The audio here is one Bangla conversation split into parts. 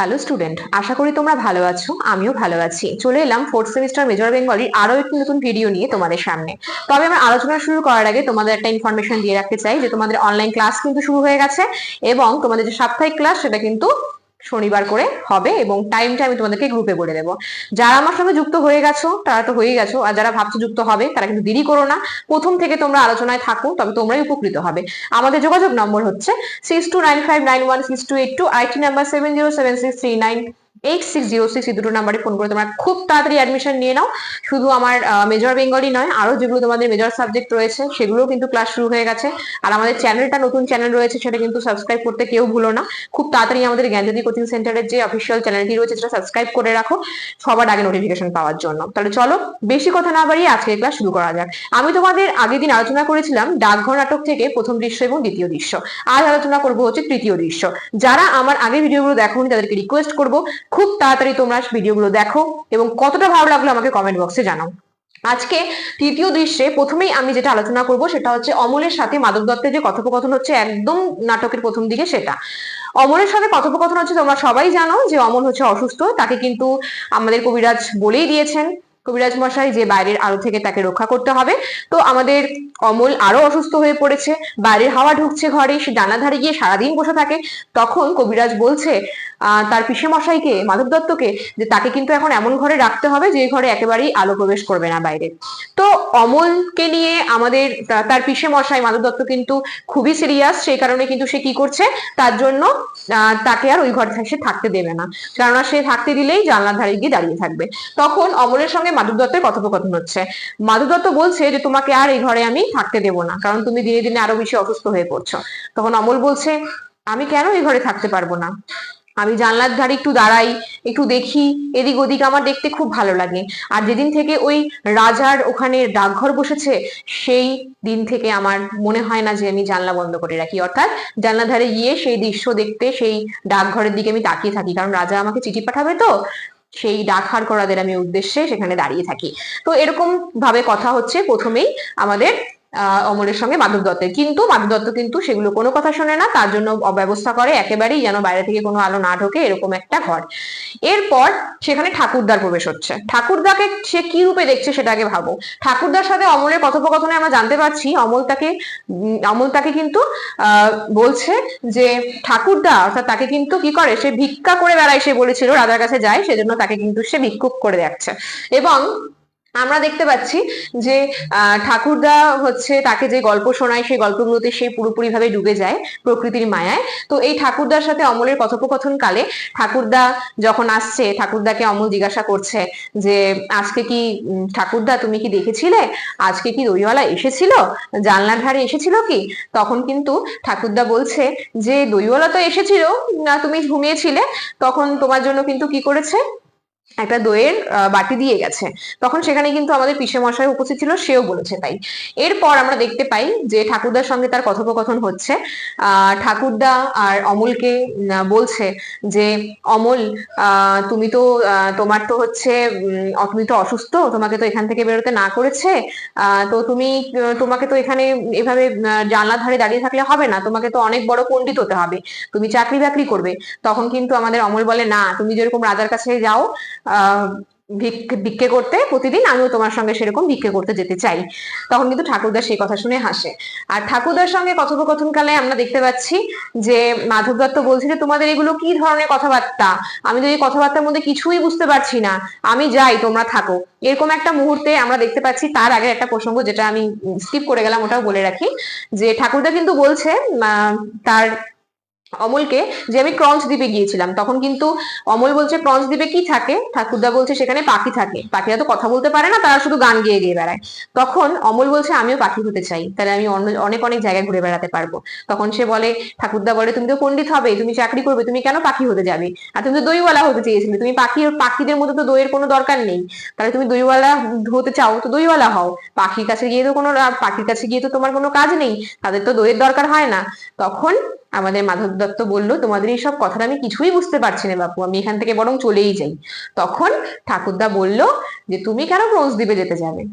হ্যালো স্টুডেন্ট আশা করি তোমরা ভালো আছো, আমিও ভালো আছি। চলে এলাম ফোর্থ সেমিস্টার মেজর বেঙ্গলির আরও একটি নতুন ভিডিও নিয়ে তোমাদের সামনে। তবে আমার আলোচনা শুরু করার আগে তোমাদের একটা ইনফরমেশন দিয়ে রাখতে চাই যে তোমাদের অনলাইন ক্লাস কিন্তু শুরু হয়ে গেছে এবং তোমাদের যে সাপ্তাহিক ক্লাস সেটা কিন্তু শনিবার করে হবে এবং টাইমটা আমি তোমাদেরকে গ্রুপে বলে দেবো। যারা আমার সঙ্গে যুক্ত হয়ে গেছো, তারা তো হয়ে গেছো, আর যারা ভাবছ যুক্ত হবে, তারা কিন্তু দেরি করো না। প্রথম থেকে তোমরা আলোচনায় থাকো, তবে তোমরাই উপকৃত হবে। আমাদের যোগাযোগ নম্বর হচ্ছে six two nine five nine one six two eight two eight number seven zero seven six three nine six zero six এই দুটো নাম্বারে ফোন করে তোমরা খুব তাড়াতাড়ি অ্যাডমিশন নিয়ে নাও। শুধু আমার মেজর বেঙ্গলি নয় যেগুলো তোমাদের মেজর সাবজেক্ট রয়েছে কিন্তু ক্লাস শুরু হয়ে গেছে। আর আমাদের চ্যানেলটা নতুন চ্যানেল রয়েছে, সেটা কিন্তু সাবস্ক্রাইব করতে কেউ ভুলো না। খুব তাড়াতাড়ি আমাদের জ্ঞানজ্যোতি কোচিং সেন্টারের যে অফিসিয়াল চ্যানেলটি রয়েছে, সেটা সাবস্ক্রাইব করে রাখো। সবার আগে নোটিফিকেশন পাওয়ার জন্য। তাহলে চলো, বেশি কথা না বাড়িয়ে আজকে ক্লাস শুরু করা যাক। আমি তোমাদের আগের দিন আলোচনা করেছিলাম ডাকঘর নাটক থেকে প্রথম দৃশ্য এবং দ্বিতীয় দৃশ্য। আজ আলোচনা করব হচ্ছে তৃতীয় দৃশ্য। যারা আমার আগের ভিডিওগুলো দেখোনি, তাদেরকে রিকোয়েস্ট করব খুব তাড়াতাড়ি তোমরা ভিডিওগুলো দেখো এবং কতটা ভালো লাগল আমাকে কমেন্ট বক্সে জানাও। আজকে তৃতীয় দৃশ্যে প্রথমেই আমি যেটা আলোচনা করব সেটা হচ্ছে অমলের সাথে মাদক দত্তের যে কথোপকথন হচ্ছে একদম নাটকের প্রথম দিকে সেটা। অমলের সাথে কথোপকথন হচ্ছে তোমরা সবাই জানো যে অমল হচ্ছে অসুস্থ, তাকে কিন্তু আমাদের কবিরাজ বলেই দিয়েছেন। কবিরাজ মশাই যে বাইরের আলো থেকে তাকে রক্ষা করতে হবে। তো আমাদের অমল আরও অসুস্থ হয়ে পড়েছে, বাইরের হাওয়া ঢুকছে ঘরে, সে জানা ধারে গিয়ে সারাদিন বসে থাকে। তখন কবিরাজ বলছে তার মশাইকে মাধব দত্তকে, যে তাকে কিন্তু এখন এমন ঘরে রাখতে হবে যে ঘরে একেবারেই আলো প্রবেশ করবে না বাইরে। তো অমলকে নিয়ে আমাদের তার মশাই মাধব দত্ত কিন্তু খুবই সিরিয়াস সেই কারণে কিন্তু সে কি করছে, তার জন্য তাকে আর ওই ঘরে সে থাকতে দেবে না। কেননা সে থাকতে দিলেই জানলার ধারে গিয়ে দাঁড়িয়ে থাকবে। তখন অমলের সঙ্গে মাধব দত্তের কথোপকথন হচ্ছে। মাধব দত্ত বলছে যে, তোমাকে আর এই ঘরে আমি থাকতে দেবো না, কারণ তুমি দিনে দিনে আরও বেশি অসুস্থ হয়ে পড়ছো। তখন অমল বলছে, আমি কেন এই ঘরে থাকতে পারব না? আমি জানলার ধারে একটু দাঁড়াই, একটু দেখি, এদিক ওদিক আমার দেখতে খুব ভালো লাগে। আর যেদিন থেকে ওই রাজার ওখানে ডাকঘর বসেছে, সেই দিন থেকে আমার মনে হয় না যে আমি জানলা বন্ধ করে রাখি। অর্থাৎ জানলা ধারে গিয়ে সেই দৃশ্য দেখতে, সেই ডাকঘরের দিকে আমি তাকিয়ে থাকি। কারণ রাজা আমাকে চিঠি পাঠাবে তো, সেই ডাকহার করাদের আমি উদ্দেশ্যে সেখানে দাঁড়িয়ে থাকি। তো এরকম ভাবে কথা হচ্ছে প্রথমেই আমাদের অমলের সঙ্গে মাধব দত্তের। কিন্তু মাধব দত্ত কিন্তু সেগুলো কোনো কথা শোনে না, তার জন্য অব্যবস্থা করে একেবারেই যেন বাইরে থেকে কোনো আলো না ঢোকে এরকম একটা ঘর। এরপর সেখানে ঠাকুরদার প্রবেশ হচ্ছে। ঠাকুরদাকে সে কি রূপে দেখছে সেটা আগে ভাবো। ঠাকুরদার সাথে অমলের কথোপকথনে আমরা জানতে পারছি, অমল তাকে অমল তাকে কিন্তু বলছে যে ঠাকুরদা, অর্থাৎ তাকে কিন্তু কি করে, সে ভিক্ষা করে বেড়ায় সে বলেছিল, রাজার কাছে যায়, সেজন্য তাকে কিন্তু সে ভিক্ষুক করে দেখছে। এবং আমরা দেখতে পাচ্ছি যে ঠাকুরদা হচ্ছে তাকে যে গল্প শোনায়, সেই গল্পগুলোতে সে পুরোপুরি ভাবে ডুবে যায় প্রকৃতির মায়ায়। তো এই ঠাকুরদার সাথে অমলের কথোপকথন কালে ঠাকুরদা যখন আসছে, ঠাকুরদাকে অমল জিজ্ঞাসা করছে যে, আজকে কি ঠাকুরদা তুমি কি দেখেছিলে? আজকে কি দইওয়ালা এসেছিল? জানলার ধারে এসেছিল কি? তখন কিন্তু ঠাকুরদা বলছে যে দইওয়ালা তো এসেছিল, না তুমি ঘুমিয়েছিলে? তখন তোমার জন্য কিন্তু কি করেছে? একটা দইয়ের বাটি দিয়ে গেছে। তখন সেখানে কিন্তু আমাদের পিসে মশাই উপস্থিত ছিল সেও বলেছে তাই। এরপর আমরা দেখতে পাই যে ঠাকুরদার সঙ্গে তার কথোপকথন হচ্ছে। ঠাকুরদা আর অমলকে বলছে যে অমল তুমি তো তোমার তো হচ্ছে তুমি তো অসুস্থ তোমাকে তো এখান থেকে বেরোতে না করেছে। তো তুমি তোমাকে তো এখানে এভাবে আহ, জানলার ধারে দাঁড়িয়ে থাকলে হবে না তোমাকে তো অনেক বড় পণ্ডিত হতে হবে। তুমি চাকরি বাকরি করবে। তখন কিন্তু আমাদের অমল বলে না তুমি যেরকম রাজার কাছে যাও ভিক্ষে করতে প্রতিদিন আমিও তোমার সঙ্গে সেরকম ভিক্ষে করতে যেতে চাই। তখন কিন্তু ঠাকুরদা সেই কথা শুনে হাসে। আর ঠাকুরদার সঙ্গে কথোপকথনকালে আমরা দেখতে পাচ্ছি যে, মাধব দত্ত বলছে যে, তোমাদের এগুলো কি ধরনের কথাবার্তা? আমি তো এই কথাবার্তার মধ্যে কিছুই বুঝতে পারছি না। আমি যাই, তোমরা থাকো। এরকম একটা মুহূর্তে আমরা দেখতে পাচ্ছি তার আগে একটা প্রসঙ্গ যেটা আমি স্কিপ করে গেলাম, ওটাও বলে রাখি। যে ঠাকুরদা কিন্তু বলছে তার অমলকে যে আমি ক্রঞ্চ দ্বীপে গিয়েছিলাম। তখন কিন্তু অমল বলছে ক্রঞ্চ দ্বীপে কি থাকে? ঠাকুরদা বলছে, সেখানে পাখি থাকে। পাখিরা তো কথা বলতে পারে না, তারা শুধু গান গেয়ে গিয়ে বেড়ায়। তখন অমল বলছে, আমিও পাখি হতে চাই, তাহলে আমি অনেক অনেক জায়গায় ঘুরে বেড়াতে পারব। তখন সে বলে, ঠাকুরদা বলে, তুমি তো পণ্ডিত হবে, তুমি চাকরি করবে, তুমি কেন পাখি হতে যাবে? আর তুমি তো দইওয়ালা হতে চেয়েছিলে, তুমি পাখি পাখিদের মধ্যে তো দইয়ের কোনো দরকার নেই। তাহলে তুমি দইওয়ালা হতে চাও, তো দইওয়ালা হও। পাখির কাছে গিয়ে তো কোনো পাখির কাছে গিয়ে তো তোমার কোনো কাজ নেই, তাদের তো দইয়ের দরকার হয় না। তখন আমাদের মাধব দত্ত বলল, তোমাদের এইসব কথাটা আমি কিছুই বুঝতে পারছি না বাপু, আমি এখান থেকে বরং চলেই যাই। তখন ঠাকুরদা বলল যে, তুমি কেন দ্বীপে যেতে যাবে?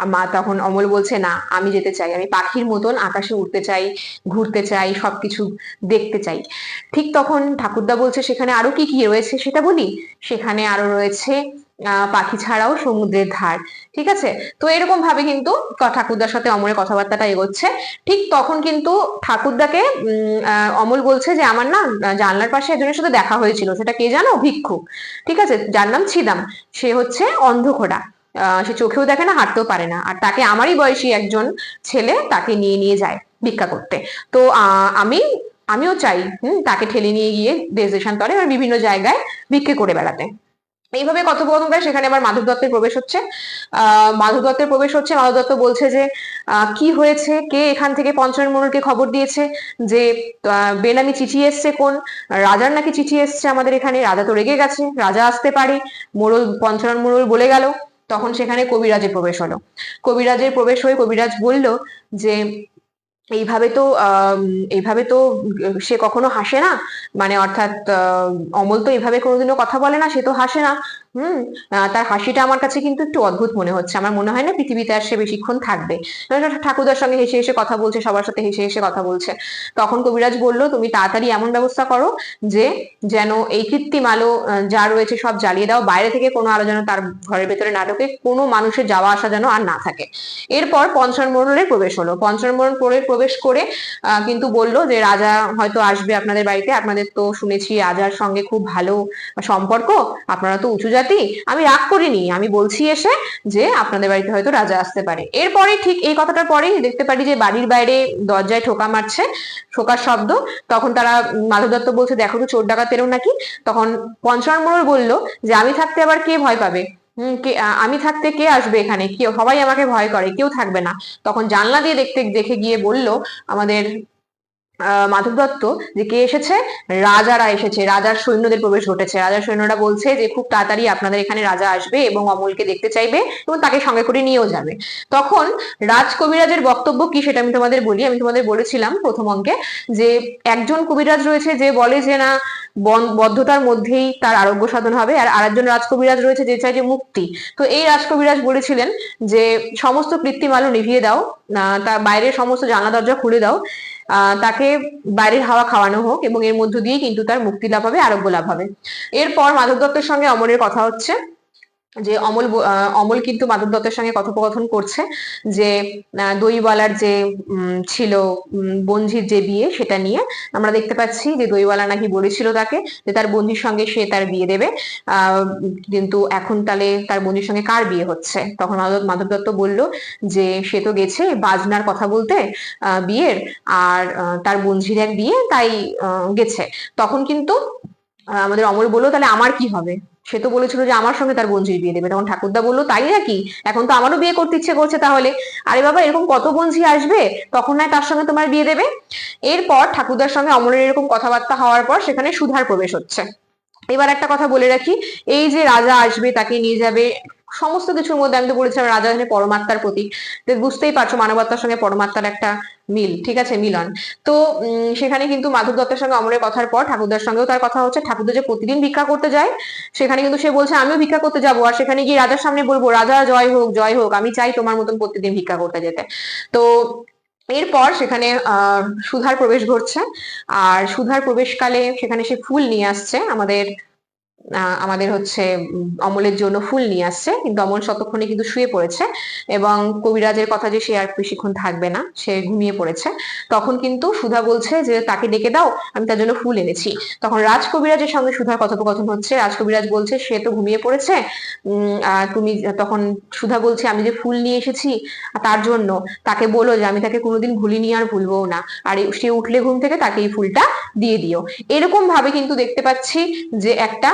মা তখন অমল বলছে, না, আমি যেতে চাই, আমি পাখির মতন আকাশে উঠতে চাই, ঘুরতে চাই, সবকিছু দেখতে চাই। ঠিক তখন ঠাকুরদা বলছে, সেখানে আরও কি কি রয়েছে সেটা বলি? সেখানে আরও রয়েছে পাখি ছাড়াও সমুদ্রের ধার, ঠিক আছে? তো এরকম ভাবে কিন্তু ঠাকুরদার সাথে অমলের কথাবার্তাটা এগোচ্ছে। ঠিক তখন কিন্তু ঠাকুরদাকে অমল বলছে যে, আমার না জানলার পাশে একজনের সাথে দেখা হয়েছিল। সেটা কে জানো? ভিক্ষুক ঠিক আছে? যার নাম ছিদাম। সে হচ্ছে অন্ধখোড়া সে চোখেও দেখে না, হাঁটতেও পারে না। আর তাকে আমারই বয়সী একজন ছেলে তাকে নিয়ে নিয়ে যায় ভিক্ষা করতে। তো আমি, আমিও চাই, হুম, তাকে ঠেলে নিয়ে গিয়ে দেশ, দেশান্তরে বিভিন্ন জায়গায় ভিক্ষে করে বেড়াতে। এইভাবে কথোপকথন করে সেখানে আবার মাধব দত্তের প্রবেশ হচ্ছে। মাধব দত্তের প্রবেশ হচ্ছে। মাধব দত্ত বলছে যে কি হয়েছে? কে এখান থেকে পঞ্চানন মোড়লকে খবর দিয়েছে? যে বেনামি চিঠি এসছে কোন? রাজার নাকি চিঠি এসছে আমাদের এখানে? রাজা তো রেগে গেছে। রাজা আসতে পারে। মোড়ল পঞ্চানন মোড়ল বলে গেল। তখন সেখানে কবিরাজের প্রবেশ হলো। কবিরাজের প্রবেশ হয়ে কবিরাজ বলল যে এইভাবে তো এইভাবে তো, সে কখনো হাসে না। মানে অর্থাৎ অমল তো এইভাবে কোনোদিনও কথা বলে না, সে তো হাসে না। হুম তার হাসিটা আমার কাছে কিন্তু একটু অদ্ভুত মনে হচ্ছে। আমার মনে হয় না পৃথিবীতে আর সে বেশিক্ষণ থাকবে। ঠাকুরদার সঙ্গে হেসে হেসে কথা বলছে, সবার সাথে হেসে হেসে কথা বলছে। তখন কবিরাজ বলল, তুমি তাড়াতাড়ি এমন ব্যবস্থা করো যে, যেন এই কৃত্রিম আলো যা রয়েছে সব জ্বালিয়ে দাও। বাইরে থেকে কোনো আলো যেন তার ঘরের ভেতরে না ঢোকে। কোনো মানুষের যাওয়া আসা যেন আর না থাকে। এরপর পঞ্চম মোড়লের প্রবেশ হলো। পঞ্চম মোড়ল পরে- প্রবেশ করে কিন্তু বলল যে রাজা হয়তো আসবে আপনাদের বাড়িতে। আপনাদের তো শুনেছি রাজার সঙ্গে খুব ভালো সম্পর্ক। আপনারা তো উঁচু জাতি। আমি রাগ করিনি। আমি বলছি এসে যে আপনাদের বাড়িতে হয়তো রাজা আসতে পারে। এরপরে ঠিক এই কথাটার পরেই দেখতে পারি যে বাড়ির বাইরে দরজায় ঠোকা মারছে, ঠোকার শব্দ। তখন তারা মাধব দত্ত বলছে, দেখো তো চোর ডাকাতেরও নাকি? তখন পঞ্চম মোড়ল বলল যে, আমি থাকতে আবার কে ভয় পাবে? হুম, কে আমি থাকতে কে আসবে এখানে? কেউ, সবাই আমাকে ভয় করে, কেউ থাকবে না। তখন জানলা দিয়ে দেখতে, দেখে গিয়ে বলল, আমাদের মাধব দত্ত যে কে এসেছে? রাজারা এসেছে। রাজার সৈন্যদের প্রবেশ ঘটেছে। রাজার সৈন্যরা বলছে যে খুব তাড়াতাড়ি আপনাদের এখানে রাজা আসবে এবং অমলকে দেখতে চাইবে এবং তাকে সঙ্গে করে নিয়েও যাবে। তখন রাজ কবিরাজের বক্তব্য কি সেটা আমি তোমাদের বলি। আমি তোমাদের বলেছিলাম প্রথম অঙ্কে যে একজন কবিরাজ রয়েছে যে বলে যে না বদ্ধতার মধ্যেই তার আরোগ্য সাধন হবে আর আরেকজন রাজকবিরাজ রয়েছে যে চাই যে মুক্তি। তো এই রাজকবিরাজ বলেছিলেন যে সমস্ত কৃত্রিম আলো নিভিয়ে দাও আহ, তা বাইরের সমস্ত জানলা দরজা খুলে দাও তাকে বাইরের হাওয়া খাওয়ানো হোক এবং এর মধ্য দিয়ে কিন্তু তার মুক্তি লাভ হবে, আরোগ্য লাভ হবে। এরপর মাধব দত্তের সঙ্গে অমরের কথা হচ্ছে। যে অমল অমল কিন্তু মাধব দত্তের সঙ্গে কথোপকথন করছে যে দইওয়ালার যে ছিল বঞ্জির যে বিয়ে সেটা নিয়ে। আমরা দেখতে পাচ্ছি যে দইওয়ালা নাকি বলেছিল তাকে যে তার বন্ধুর সঙ্গে সে তার বিয়ে দেবে। কিন্তু এখন তাহলে তার বন্ধুর সঙ্গে কার বিয়ে হচ্ছে? তখন মাধব দত্ত বলল যে, সে তো গেছে বাজনার কথা বলতে বিয়ের। আর তার বঞ্জির এক বিয়ে তাই গেছে। তখন কিন্তু আমাদের অমল বলল, তাহলে আমার কি হবে? সে তো বলেছিল যে আমার সঙ্গে তার বঞ্জির বিয়ে দেবে। তখন ঠাকুরদা বলল, তাই নাকি? এখন তো আমারও বিয়ে করতে ইচ্ছে করছে তাহলে। আরে বাবা, এরকম কত বঞ্জি আসবে? তখন নয় তার সঙ্গে তোমার বিয়ে দেবে? এরপর ঠাকুরদার সঙ্গে অমরের এরকম কথাবার্তা হওয়ার পর সেখানে সুধার প্রবেশ হচ্ছে। এবার একটা কথা বলে রাখি, এই যে রাজা আসবে, তাকে নিয়ে যাবে সমস্ত কিছুর মধ্যে আমি তো বলেছিলাম রাজা এখানে পরমাত্মার প্রতীক। বুঝতেই পারছ মানবতার সঙ্গে পরমাত্মার একটা মিল, ঠিক আছে? মিলন। তো সেখানে কিন্তু মাধব দত্তের সঙ্গে অমরের কথার পর ঠাকুরদার সঙ্গেও তার কথা হচ্ছে। ঠাকুরদা যে প্রতিদিন ভিক্ষা করতে যায়, সেখানে কিন্তু সে বলছে, আমিও ভিক্ষা করতে যাব। আর সেখানে গিয়ে রাজার সামনে বলব, রাজা, জয় হোক জয় হোক, আমি চাই তোমার মতন প্রতিদিন ভিক্ষা করতে যেতে। তো, এরপর সেখানে আহ সুধার প্রবেশ ঘটছে। আর সুধার প্রবেশকালে সেখানে সে ফুল নিয়ে আসছে আমাদের আমাদের হচ্ছে অমলের জন্য ফুল নিয়ে আসছে। কিন্তু অমল ততক্ষণে কিন্তু শুয়ে পড়েছে এবং কবিরাজের কথা যে সে আর বেশিক্ষণ থাকবে না, সে ঘুমিয়ে পড়েছে। তখন কিন্তু সুধা বলছে যে, তাকে ডেকে দাও, আমি তার জন্য ফুল এনেছি। তখন রাজ কবিরাজের সঙ্গে সুধার কথোপকথন হচ্ছে। রাজ কবিরাজ বলছে, সে তো ঘুমিয়ে পড়েছে। তুমি তখন সুধা বলছে, আমি যে ফুল নিয়ে এসেছি তার জন্য, তাকে বলো যে, আমি তাকে কোনোদিন ভুলিনি আর ভুলবো না। আর সে উঠলে ঘুম থেকে তাকে এই ফুলটা দিয়ে দিও। এরকম ভাবে কিন্তু দেখতে পাচ্ছি যে একটা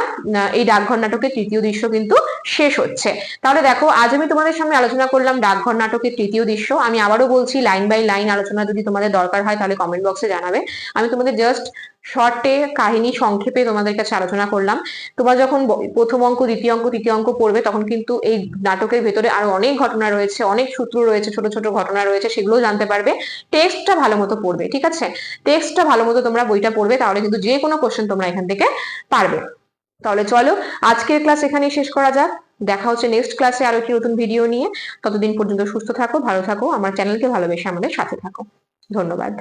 এই ডাকঘর নাটকের তৃতীয় দৃশ্য কিন্তু শেষ হচ্ছে। তাহলে দেখো, আজ আমি তোমাদের সামনে আলোচনা করলাম ডাকঘর নাটকের তৃতীয় দৃশ্য। আমি আবারও বলছি, লাইন বাই লাইন আলোচনা যদি তোমাদের দরকার হয়, তাহলে কমেন্ট বক্সে জানাবে। আমি তোমাদের জাস্ট শর্টে কাহিনী সংক্ষেপে তোমাদের কাছে আলোচনা করলাম। তোমরা যখন প্রথম অঙ্ক, দ্বিতীয় অঙ্ক, তৃতীয় অঙ্ক পড়বে, তখন কিন্তু এই নাটকের ভেতরে আরও অনেক ঘটনা রয়েছে, অনেক সূত্র রয়েছে, ছোট ছোট ঘটনা রয়েছে, সেগুলোও জানতে পারবে। টেক্সটটা ভালো মতো পড়বে, ঠিক আছে? টেক্সটটা ভালো মতো তোমরা বইটা পড়বে, তাহলে কিন্তু যে কোনো কোশ্চেন তোমরা এখান থেকে পারবে। তাহলে চলো, আজকের ক্লাস এখানেই শেষ করা যাক। দেখা হচ্ছে নেক্সট ক্লাসে আরও একটি নতুন ভিডিও নিয়ে। ততদিন পর্যন্ত সুস্থ থাকো, ভালো থাকো, আমার চ্যানেলকে ভালোবেসে আমাদের সাথে থাকো। ধন্যবাদ।